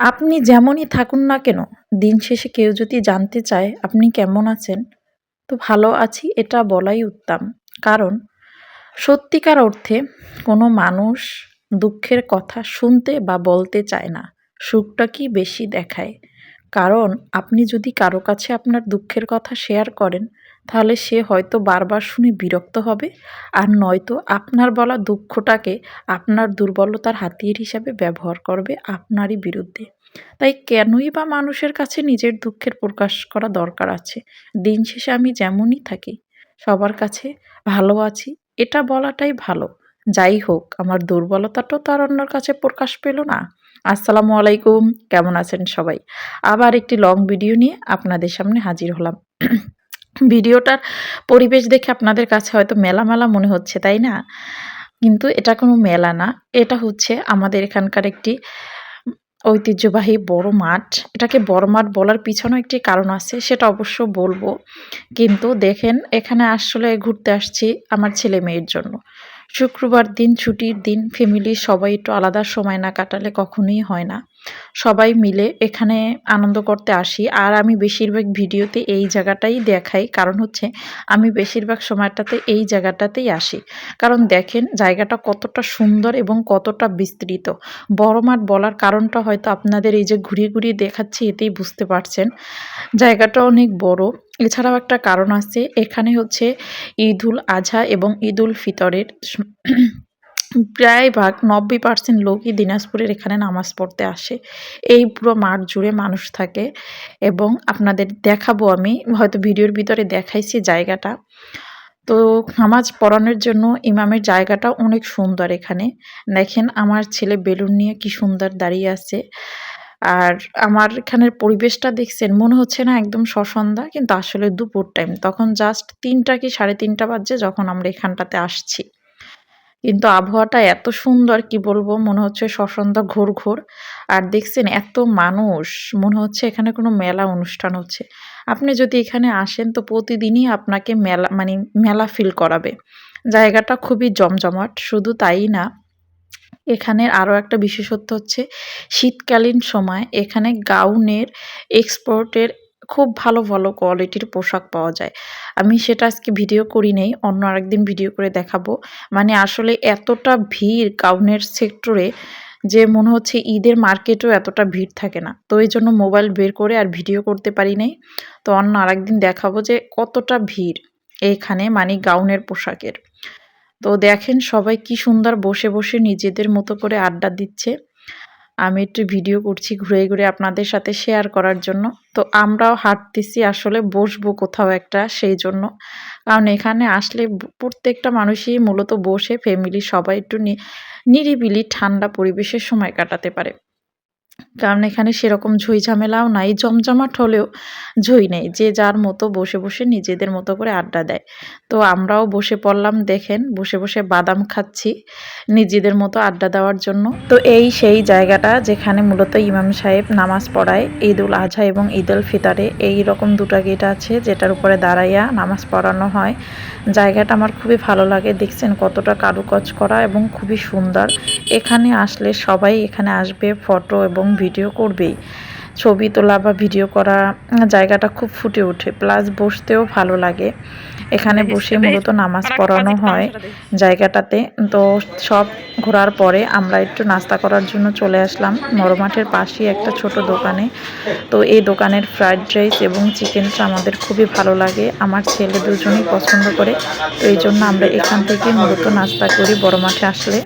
আপনি যেমনই থাকুন না কেন, দিন শেষে কেউ যদি জানতে চায় আপনি কেমন আছেন, তো ভালো আছি এটা বলাই উত্তম। কারণ, সত্যিকার অর্থে কোনো মানুষ দুঃখের কথা শুনতে বা বলতে চায় না, সুখটা কি বেশি দেখায়? কারণ আপনি যদি কারও কাছে আপনার দুঃখের কথা শেয়ার করেন, তাহলে সে হয়তো বারবার শুনে বিরক্ত হবে আর নয়তো আপনার বলা দুঃখটাকে আপনার দুর্বলতার হাতিয়ার হিসাবে ব্যবহার করবে আপনারই বিরুদ্ধে। তাই কেনই বা মানুষের কাছে নিজের দুঃখের প্রকাশ করা দরকার আছে? দিন শেষে আমি যেমনই থাকি, সবার কাছে ভালো আছি, এটা বলাটাই ভালো। যাই হোক, আমার দুর্বলতাটাও তো আর অন্যর কাছে প্রকাশ পেল না। আসসালামু আলাইকুম, কেমন আছেন সবাই? আবার একটি লং ভিডিও নিয়ে আপনাদের সামনে হাজির হলাম। ভিডিওটার পরিবেশ দেখে আপনাদের কাছে হয়তো মেলা মেলা মনে হচ্ছে, তাই না? কিন্তু এটা কোনো মেলা না, এটা হচ্ছে আমাদের এখানকার একটি ঐতিহ্যবাহী বড় মাঠ। এটাকে বড় মাঠ বলার পিছনেও একটি কারণ আছে, সেটা অবশ্য বলব। কিন্তু দেখেন, এখানে আসলে ঘুরতে আসছি আমার ছেলে মেয়ের জন্য। শুক্রবার দিন ছুটির দিন ফ্যামিলির সবাই একটু আলাদা সময় না কাটালে কখনোই হয় না। সবাই মিলে এখানে আনন্দ করতে আসি। আর আমি বেশিরভাগ ভিডিওতে এই জায়গাটাই দেখাই। কারণ হচ্ছে আমি বেশিরভাগ সময়টাতে এই জায়গাটাতেই আসি। কারণ দেখেন জায়গাটা কতটা সুন্দর এবং কতটা বিস্তৃত। বড় মাঠ বলার কারণটা হয়তো আপনাদের এই যে ঘুরিয়ে ঘুরিয়ে দেখাচ্ছি এতেই বুঝতে পারছেন। জায়গাটা অনেক বড়। এছাড়াও একটা কারণ আছে। এখানে হচ্ছে ঈদুল আজহা এবং ঈদুল ফিতরের প্রায় ভাগ নব্বই পার্সেন্ট লোকই দিনাজপুরের এখানে নামাজ পড়তে আসে। এই পুরো মাঠ জুড়ে মানুষ থাকে এবং আপনাদের দেখাবো আমি, হয়তো ভিডিওর ভিতরে দেখাইছি জায়গাটা। তো নামাজ পড়ানোর জন্য ইমামের জায়গাটা অনেক সুন্দর এখানে। দেখেন আমার ছেলে বেলুন নিয়ে কি সুন্দর দাঁড়িয়ে আছে। আর আমার এখানের পরিবেশটা দেখছেন, মনে হচ্ছে না একদম সসন্ধ্যা, কিন্তু আসলে দুপুর টাইম তখন জাস্ট তিনটা কি সাড়ে তিনটা বাজছে যখন আমরা এখানটাতে আসছি। কিন্তু আবহাওয়াটা এত সুন্দর, কি বলব? মনে হচ্ছে সসন্ধ্যা ঘোর ঘোর। আর দেখছেন এত মানুষ, মনে হচ্ছে এখানে কোনো মেলা অনুষ্ঠান হচ্ছে। আপনি যদি এখানে আসেন তো প্রতিদিনই আপনাকে মেলা মানে মেলা ফিল করাবে। জায়গাটা খুবই জমজমাট, শুধু তাই না, এখানের আরও একটা বিশেষত্ব হচ্ছে শীতকালীন সময় এখানে গাউনের এক্সপোর্টের খুব ভালো ভালো কোয়ালিটির পোশাক পাওয়া যায়। আমি সেটা আজকে ভিডিও করি নেই, অন্য আরেকদিন ভিডিও করে দেখাবো। মানে আসলে এতটা ভিড় গাউনের সেক্টরে যে মনে হচ্ছে ঈদের মার্কেটেও এতটা ভিড় থাকে না। তো এই জন্য মোবাইল বের করে আর ভিডিও করতে পারি নাই। তো অন্য আরেকদিন দেখাবো যে কতটা ভিড় এইখানে মানে গাউনের পোশাকের। তো দেখেন সবাই কি সুন্দর বসে বসে নিজেদের মতো করে আড্ডা দিচ্ছে। আমি একটু ভিডিও করছি ঘুরে ঘুরে আপনাদের সাথে শেয়ার করার জন্য। তো আমরাও হাঁটতেছি, আসলে বসবো কোথাও একটা, সেই জন্য। কারণ এখানে আসলে প্রত্যেকটা মানুষই মূলত বসে ফ্যামিলি সবাই একটু নিরিবিলি ঠান্ডা পরিবেশের সময় কাটাতে পারে। কারণ এখানে সেরকম ঝই ঝামেলাও নাই, জমজমাট হলেও ঝই নেই। যে যার মতো বসে বসে নিজেদের মতো করে আড্ডা দেয়। তো আমরাও বসে পড়লাম, দেখেন, বসে বসে বাদাম খাচ্ছি নিজেদের মতো আড্ডা দেওয়ার জন্য। তো এই সেই জায়গাটা যেখানে মূলত ইমাম সাহেব নামাজ পড়ায় ঈদ উল আজহা এবং ঈদ উল ফিতারে এই রকম দুটা গেট আছে যেটার উপরে দাঁড়াইয়া নামাজ পড়ানো হয়। জায়গাটা আমার খুবই ভালো লাগে, দেখছেন কতটা কারুকাজ করা এবং খুবই সুন্দর। এখানে আসলে সবাই এখানে আসবে, ফটো এবং ভিডিও করবেই। ছবি তোলা বা ভিডিও করা জায়গাটা খুব ফুটে ওঠে প্লাস বসতেও ভালো লাগে। এখানে বসে মূলত নামাজ পড়ানো হয় জায়গাটাতে। তো সব ঘোরার পরে আমরা একটু নাস্তা করার জন্য চলে আসলাম। মরমাঠের পাশেই একটা ছোট দোকানে। তো এই দোকানের ফ্রাইড রাইস এবং চিকেনটা আমাদের খুবই ভালো লাগে। আমার ছেলে দুজনেই পছন্দ করে। তো এই জন্য আমরা এখান থেকে মূলত নাস্তা করি বড় মাঠে আসলে।